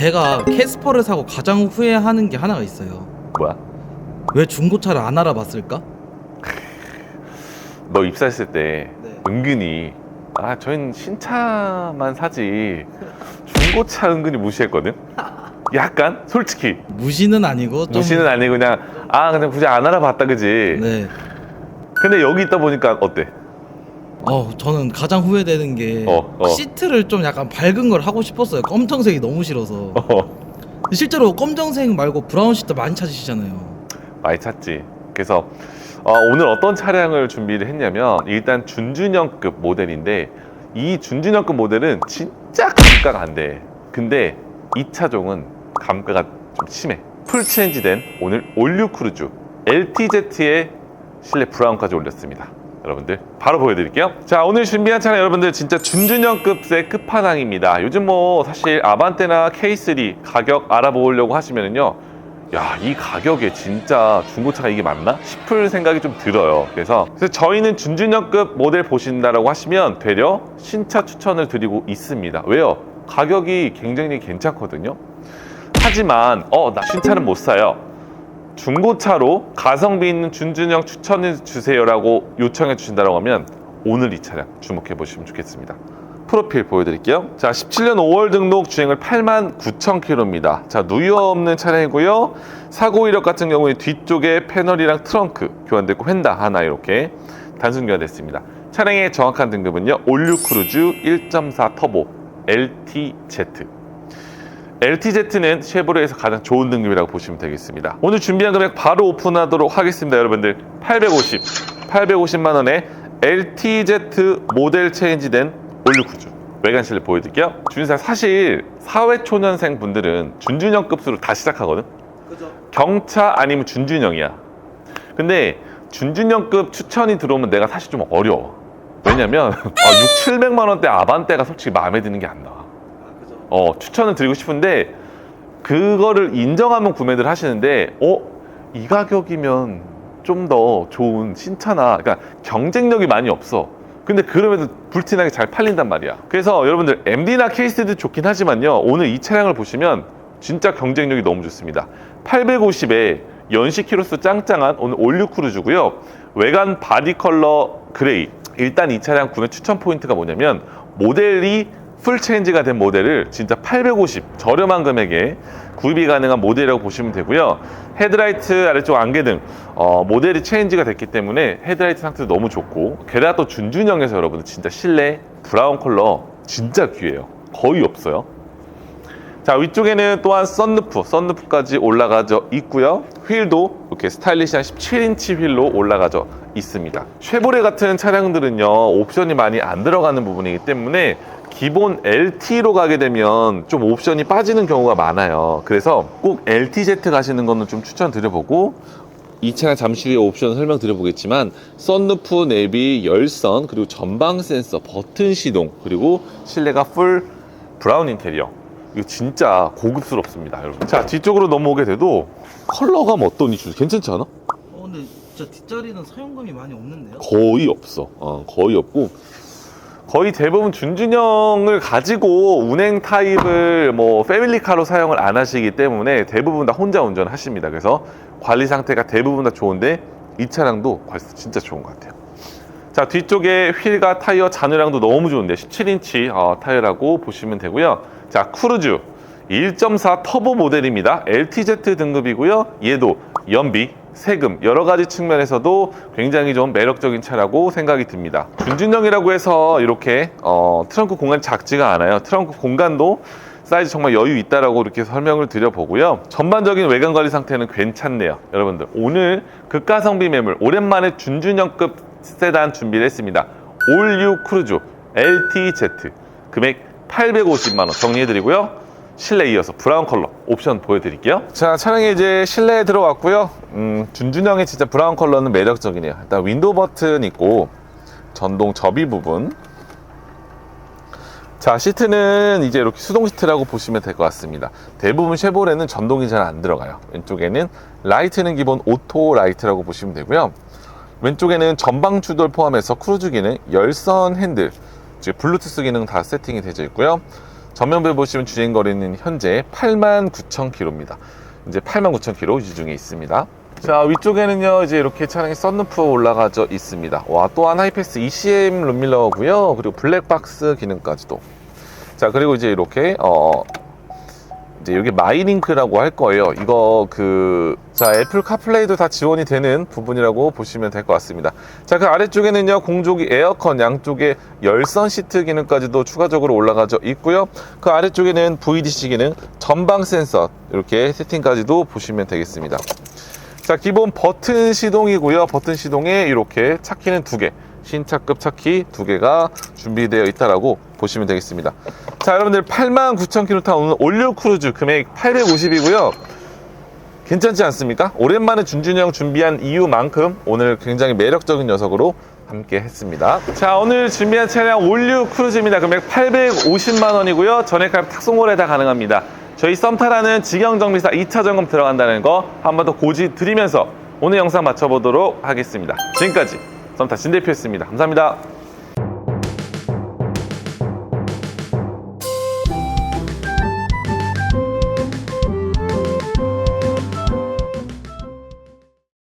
제가 캐스퍼를 사고 가장 후회하는 게 하나가 있어요. 뭐야? 왜 중고차를 안 알아봤을까? 너 입사했을 때 네. 은근히 아 저희는 신차만 사지 중고차 은근히 무시했거든. 약간 솔직히 무시는 아니고 좀 무시는 아니고 그냥 아 그냥 굳이 안 알아봤다 그지. 네. 근데 여기 있다 보니까 어때? 어 저는 가장 후회되는 게 어, 어. 시트를 좀 약간 밝은 걸 하고 싶었어요. 검정색이 너무 싫어서. 어, 실제로 검정색 말고 브라운 시트 많이 찾으시잖아요. 많이 찾지. 그래서 어, 오늘 어떤 차량을 준비를 했냐면 일단 준준형급 모델인데 이 준준형급 모델은 진짜 감가가 안 돼. 근데 이 차종은 감가가 좀 심해. 풀 체인지된 오늘 올류 크루즈 LTZ의 실내 브라운까지 올렸습니다. 여러분들 바로 보여드릴게요. 자 오늘 준비한 차량 여러분들 진짜 준준형급의 끝판왕입니다. 요즘 뭐 사실 아반떼나 K3 가격 알아보려고 하시면은요 야, 이 가격에 진짜 중고차가 이게 맞나? 싶을 생각이 좀 들어요. 그래서, 그래서 저희는 준준형급 모델 보신다라고 하시면 되려 신차 추천을 드리고 있습니다. 왜요? 가격이 굉장히 괜찮거든요. 하지만, 어, 나 신차는 못 사요. 중고차로 가성비 있는 준준형 추천해 주세요라고 요청해 주신다고 하면 오늘 이 차량 주목해 보시면 좋겠습니다. 프로필 보여드릴게요. 자, 17년 5월 등록 주행을 8만 9천 킬로입니다. 자, 누유 없는 차량이고요. 사고 이력 같은 경우에 뒤쪽에 패널이랑 트렁크 교환됐고 휀다 하나 이렇게 단순 교환됐습니다. 차량의 정확한 등급은요. 올류 크루즈 1.4 터보 LTZ. LTZ는 쉐보레에서 가장 좋은 등급이라고 보시면 되겠습니다. 오늘 준비한 금액 바로 오픈하도록 하겠습니다, 여러분들. 850, 850만 원에 LTZ 모델 체인지된 올류 크루즈 외관 실내 보여드릴게요. 준사 사실 사회 초년생 분들은 준준형 급수로 다 시작하거든. 그죠? 경차 아니면 준준형이야. 근데 준준형급 추천이 들어오면 내가 사실 좀 어려워. 왜냐면 아, 6, 700만 원대 아반떼가 솔직히 마음에 드는 게 안 나와. 어, 추천을 드리고 싶은데 그거를 인정하면 구매를 하시는데 어? 이 가격이면 좀 더 좋은 신차나 그러니까 경쟁력이 많이 없어. 근데 그럼에도 불티나게 잘 팔린단 말이야. 그래서 여러분들 MD나 케이스도 좋긴 하지만요. 오늘 이 차량을 보시면 진짜 경쟁력이 너무 좋습니다. 850에 연식 키로수 짱짱한 오늘 올류 크루즈고요. 외관 바디 컬러 그레이. 일단 이 차량 구매 추천 포인트가 뭐냐면 모델이 풀 체인지가 된 모델을 진짜 850 저렴한 금액에 구입이 가능한 모델이라고 보시면 되고요. 헤드라이트 아래쪽 안개 등 어, 모델이 체인지가 됐기 때문에 헤드라이트 상태도 너무 좋고 게다가 또 준준형에서 여러분들 진짜 실내 브라운 컬러 진짜 귀해요. 거의 없어요. 자 위쪽에는 또한 썬루프, 썬루프까지 올라가져 있고요. 휠도 이렇게 스타일리시한 17인치 휠로 올라가져 있습니다. 쉐보레 같은 차량들은요 옵션이 많이 안 들어가는 부분이기 때문에 기본 LT로 가게 되면 좀 옵션이 빠지는 경우가 많아요. 그래서 꼭 LTZ 가시는 거는 좀 추천드려보고 이 차량 잠시 후에 옵션 설명드려보겠지만 썬루프, 내비, 열선 그리고 전방 센서, 버튼 시동 그리고 실내가 풀 브라운 인테리어 이거 진짜 고급스럽습니다 여러분 자 뒤쪽으로 넘어오게 돼도 컬러가 뭐 어떠니 주 괜찮지 않아? 어 근데 진짜 뒷자리는 사용감이 많이 없는데요? 거의 없어 어, 거의 없고 거의 대부분 준준형을 가지고 운행 타입을 뭐 패밀리카로 사용을 안 하시기 때문에 대부분 다 혼자 운전하십니다. 그래서 관리 상태가 대부분 다 좋은데 이 차량도 진짜 좋은 것 같아요. 자 뒤쪽에 휠과 타이어 잔유량도 너무 좋은데 17인치 어, 타이어라고 보시면 되고요. 자 크루즈. 1.4 터보 모델입니다. LTZ 등급이고요. 얘도 연비 세금 여러 가지 측면에서도 굉장히 좀 매력적인 차라고 생각이 듭니다 준준형이라고 해서 이렇게 어, 트렁크 공간이 작지가 않아요 트렁크 공간도 사이즈 정말 여유 있다라고 이렇게 설명을 드려보고요. 전반적인 외관 관리 상태는 괜찮네요. 여러분들 오늘 극가성비 매물 오랜만에 준준형급 세단 준비를 했습니다. 올유 크루즈 LTZ 금액 850만 원 정리해드리고요. 실내 이어서 브라운 컬러 옵션 보여드릴게요. 자 차량이 이제 실내에 들어왔고요. 음, 준준형의 진짜 브라운 컬러는 매력적이네요. 일단 윈도우 버튼 있고 전동 접이 부분 자 시트는 이제 이렇게 수동 시트라고 보시면 될 것 같습니다 대부분 쉐보레는 전동이 잘 안 들어가요 왼쪽에는 라이트는 기본 오토 라이트라고 보시면 되고요 왼쪽에는 전방 추돌 포함해서 크루즈 기능 열선 핸들 즉 블루투스 기능 다 세팅이 되어 있고요 전면부에 보시면 주행 거리는 현재 89,000km입니다. 이제 89,000km 유지 중에 있습니다. 자 위쪽에는요 이제 이렇게 차량의 썬루프 올라가져 있습니다. 와 또한 하이패스 ECM 룸밀러고요. 그리고 블랙박스 기능까지도. 자 그리고 이제 이렇게 어 이제 여기 마이링크라고 할 거예요. 이거 그, 자, 애플 카플레이도 다 지원이 되는 부분이라고 보시면 될 것 같습니다. 자, 그 아래쪽에는요, 공조기 에어컨 양쪽에 열선 시트 기능까지도 추가적으로 올라가져 있고요. 그 아래쪽에는 VDC 기능, 전방 센서, 이렇게 세팅까지도 보시면 되겠습니다. 자, 기본 버튼 시동이고요. 버튼 시동에 이렇게 차키는 두 개, 신차급 차키 두 개가 준비되어 있다라고 보시면 되겠습니다. 자, 여러분들 89,000km 탄 오늘 올류 크루즈 금액 850이고요. 괜찮지 않습니까? 오랜만에 준준형 준비한 이유만큼 오늘 굉장히 매력적인 녀석으로 함께 했습니다. 자, 오늘 준비한 차량 올류 크루즈입니다. 금액 850만 원이고요. 전액할 탁송거래 다 가능합니다. 저희 썸타라는 직영정비사 2차 점검 들어간다는 거 한 번 더 고지 드리면서 오늘 영상 마쳐보도록 하겠습니다. 지금까지 썸타 진 대표였습니다. 감사합니다.